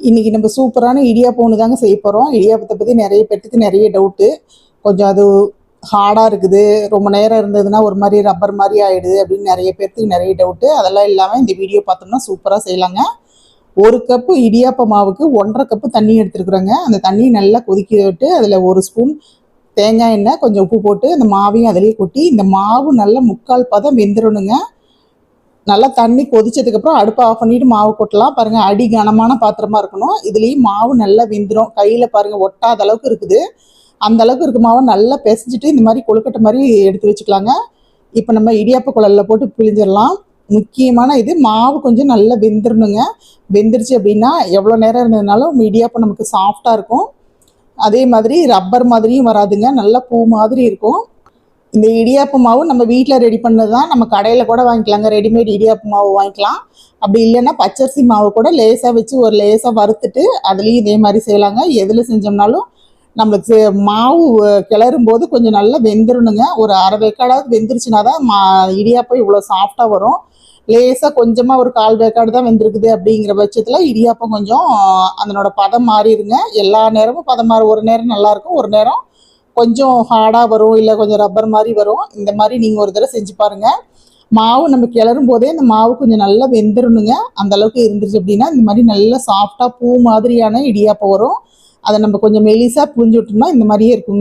இன்றைக்கி நம்ம சூப்பரான இடியாப்பம் ஒன்று தாங்க செய்ய போகிறோம் இடியாப்பத்தை பற்றி நிறைய பேர்த்துக்கு நிறைய டவுட்டு கொஞ்சம் அது ஹார்டாக இருக்குது. ரொம்ப நேரம் இருந்ததுன்னா ஒரு மாதிரி ரப்பர் மாதிரி ஆகிடுது அப்படின்னு நிறைய பேர்த்துக்கு நிறைய டவுட்டு அதெல்லாம் இல்லாமல் இந்த வீடியோ பார்த்தோம்னா சூப்பராக செய்யலாங்க. ஒரு கப்பு இடியாப்ப மாவுக்கு ஒன்றரை கப்பு தண்ணி எடுத்துருக்குறோங்க. அந்த தண்ணியை நல்லா கொதிக்க விட்டு அதில் ஒரு ஸ்பூன் தேங்காய் எண்ணெய் கொஞ்சம் உப்பு போட்டு அந்த மாவையும் அதிலேயே கொட்டி இந்த மாவு நல்லா முக்கால் பதம் வெந்துடணுங்க. நல்லா தண்ணி கொதிச்சதுக்கப்புறம் அடுப்பை ஆஃப் பண்ணிட்டு மாவு கொட்டலாம். பாருங்கள் அடி கனமான பாத்திரமா இருக்கணும். இதுலேயும் மாவு நல்லா வெந்துடும் கையில் பாருங்கள் ஒட்டாத அளவுக்கு இருக்குது. அந்த அளவுக்கு இருக்க. மாவை நல்லா பிசைஞ்சிட்டு இந்த மாதிரி கொழுக்கட்டை மாதிரி எடுத்து வச்சுக்கலாங்க. இப்போ நம்ம இடியாப்ப குழலில் போட்டு பிழிஞ்சிடலாம். முக்கியமான இது மாவு கொஞ்சம் நல்லா வெந்துடணுங்க வெந்துருச்சு அப்படின்னா எவ்வளோ நேரம் இருந்ததுனாலும் இடியாப்பம் நமக்கு சாஃப்டாக இருக்கும். அதே மாதிரி ரப்பர் மாதிரியும் வராதுங்க. நல்லா பூ மாதிரி இருக்கும். இந்த இடியாப்பு மாவு நம்ம வீட்டில் ரெடி பண்ணது தான் நம்ம கடையில் கூட வாங்கிக்கலாங்க. ரெடிமேட் இடியாப்பு மாவு வாங்கிக்கலாம். அப்படி இல்லைன்னா பச்சரிசி மாவு கூட லேசாக வச்சு ஒரு லேசாக வறுத்துட்டு அதுலேயும் இதே மாதிரி செய்யலாங்க. எதில் செஞ்சோம்னாலும் நம்மளுக்கு செ- மாவு கிளறும் போது கொஞ்சம் நல்லா வெந்துடணுங்க ஒரு அரை வேக்காடாவது வெந்துருச்சுனா தான் மா இடியாப்பம் இவ்வளோ சாஃப்டாக வரும். லேசாக கொஞ்சமாக ஒரு கால் வேக்காடு தான் வெந்திருக்குது அப்படிங்கிற பட்சத்தில் இடியாப்பம் கொஞ்சம் அதனோட பதம் மாறிடுங்க. எல்லா நேரமும் பதம் மாறும் ஒரு நேரம் நல்லாயிருக்கும் ஒரு நேரம் கொஞ்சம் ஹார்டாக வரும் இல்லை கொஞ்சம் ரப்பர் மாதிரி வரும். இந்த மாதிரி நீங்கள் ஒரு தடவை செஞ்சு பாருங்கள் மாவு நம்ம கிளறும் போதே இந்த மாவு கொஞ்சம் நல்லா வெந்துடணுங்க அந்த அளவுக்கு இருந்துச்சு அப்படின்னா இந்த மாதிரி நல்லா சாஃப்டாக பூ மாதிரியான இடியாப்பம் வரும். அதை நம்ம கொஞ்சம் மெலிசாக புழிஞ்சு விட்டோம்னா இந்த மாதிரியே இருக்குங்க.